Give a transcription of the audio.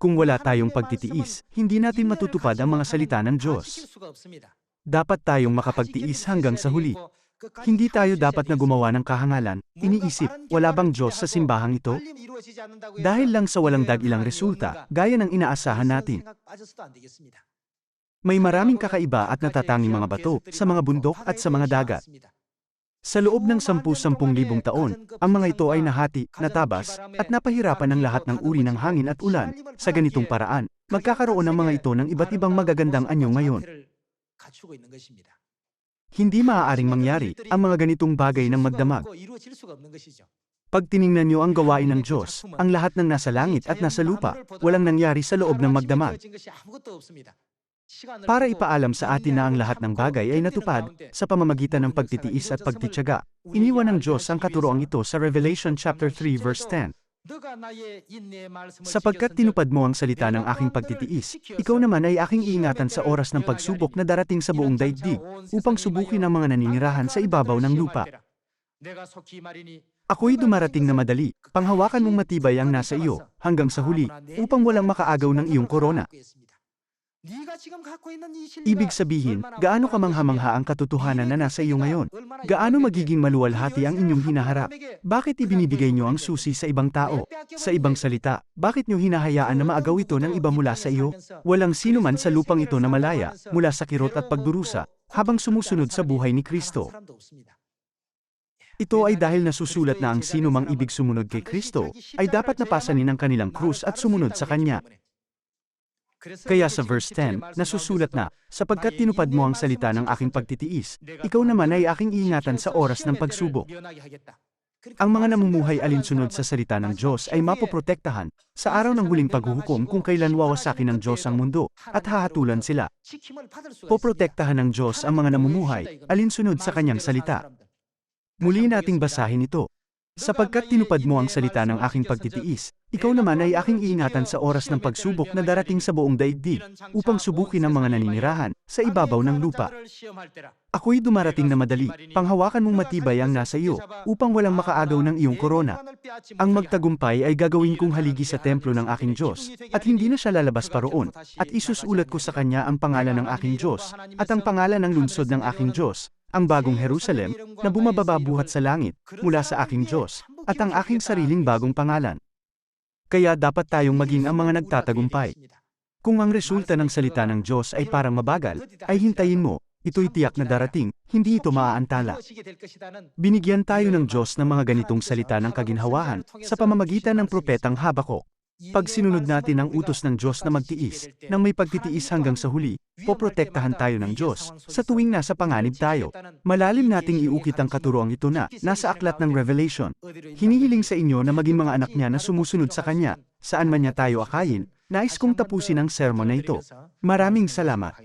Kung wala tayong pagtitiis, hindi natin matutupad ang mga salita ng Diyos. Dapat tayong makapagtiis hanggang sa huli. Hindi tayo dapat na gumawa ng kahangalan, iniisip, wala bang Diyos sa simbahang ito? Dahil lang sa walang dagilang resulta, gaya ng inaasahan natin. May maraming kakaiba at natatanging mga bato sa mga bundok at sa mga dagat. Sa loob ng 10-10 libong taon, ang mga ito ay nahati, natabas, at napahirapan ng lahat ng uri ng hangin at ulan. Sa ganitong paraan, magkakaroon ng mga ito ng iba't ibang magagandang anyo ngayon. Hindi maaaring mangyari ang mga ganitong bagay ng magdamag. Pag tiningnan niyo ang gawain ng Diyos, ang lahat ng nasa langit at nasa lupa, walang nangyari sa loob ng magdamag. Para ipaalam sa atin na ang lahat ng bagay ay natupad sa pamamagitan ng pagtitiis at pagtityaga. Iniwan ng Diyos ang katuroang ito sa Revelation chapter 3 verse 10. Sapagkat tinupad mo ang salita ng aking pagtitiis, ikaw naman ay aking iingatan sa oras ng pagsubok na darating sa buong daigdig, upang subukin ang mga naninirahan sa ibabaw ng lupa. Ako'y dumarating na madali, panghawakan mong matibay ang nasa iyo, hanggang sa huli, upang walang makaagaw ng iyong korona. Ibig sabihin, gaano kamangha-mangha ang katotohanan na nasa iyo ngayon? Gaano magiging maluwalhati ang inyong hinaharap? Bakit ibinibigay nyo ang susi sa ibang tao? Sa ibang salita, bakit nyo hinahayaan na maagaw ito ng iba mula sa iyo? Walang sino man sa lupang ito na malaya, mula sa kirot at pagdurusa, habang sumusunod sa buhay ni Kristo. Ito ay dahil nasusulat na ang sino mang ibig sumunod kay Kristo, ay dapat napasanin ang kanilang krus at sumunod sa Kanya. Kaya sa verse 10, nasusulat na, sapagkat tinupad mo ang salita ng aking pagtitiis, ikaw naman ay aking iingatan sa oras ng pagsubok. Ang mga namumuhay alinsunod sa salita ng Diyos ay mapoprotektahan sa araw ng huling paghuhukom kung kailan wawasakin ng Diyos ang mundo at hahatulan sila. Poprotektahan ng Diyos ang mga namumuhay alinsunod sa kanyang salita. Muli nating basahin ito. Sapagkat tinupad mo ang salita ng aking pagtitiis, ikaw naman ay aking iingatan sa oras ng pagsubok na darating sa buong daigdig, upang subukin ang mga naninirahan sa ibabaw ng lupa. Ako'y dumarating na madali, panghawakan mong matibay ang nasa iyo, upang walang makaagaw ng iyong korona. Ang magtagumpay ay gagawin kong haligi sa templo ng aking Diyos, at hindi na siya lalabas pa roon, at isusulat ko sa kanya ang pangalan ng aking Diyos, at ang pangalan ng lungsod ng aking Diyos, ang bagong Jerusalem, na bumababa buhat sa langit, mula sa aking Diyos, at ang aking sariling bagong pangalan. Kaya dapat tayong maging ang mga nagtatagumpay. Kung ang resulta ng salita ng Diyos ay parang mabagal, ay hintayin mo, ito'y tiyak na darating, hindi ito maaantala. Binigyan tayo ng Diyos ng mga ganitong salita ng kaginhawahan sa pamamagitan ng propetang Habakuk. Pag sinunod natin ang utos ng Diyos na magtiis, nang may pagtitiis hanggang sa huli, poprotektahan tayo ng Diyos sa tuwing nasa panganib tayo. Malalim nating iukit ang katuroang ito na nasa aklat ng Revelation. Hinihiling sa inyo na maging mga anak niya na sumusunod sa kanya, saan man niya tayo akayin, nais kong tapusin ang sermon na ito. Maraming salamat.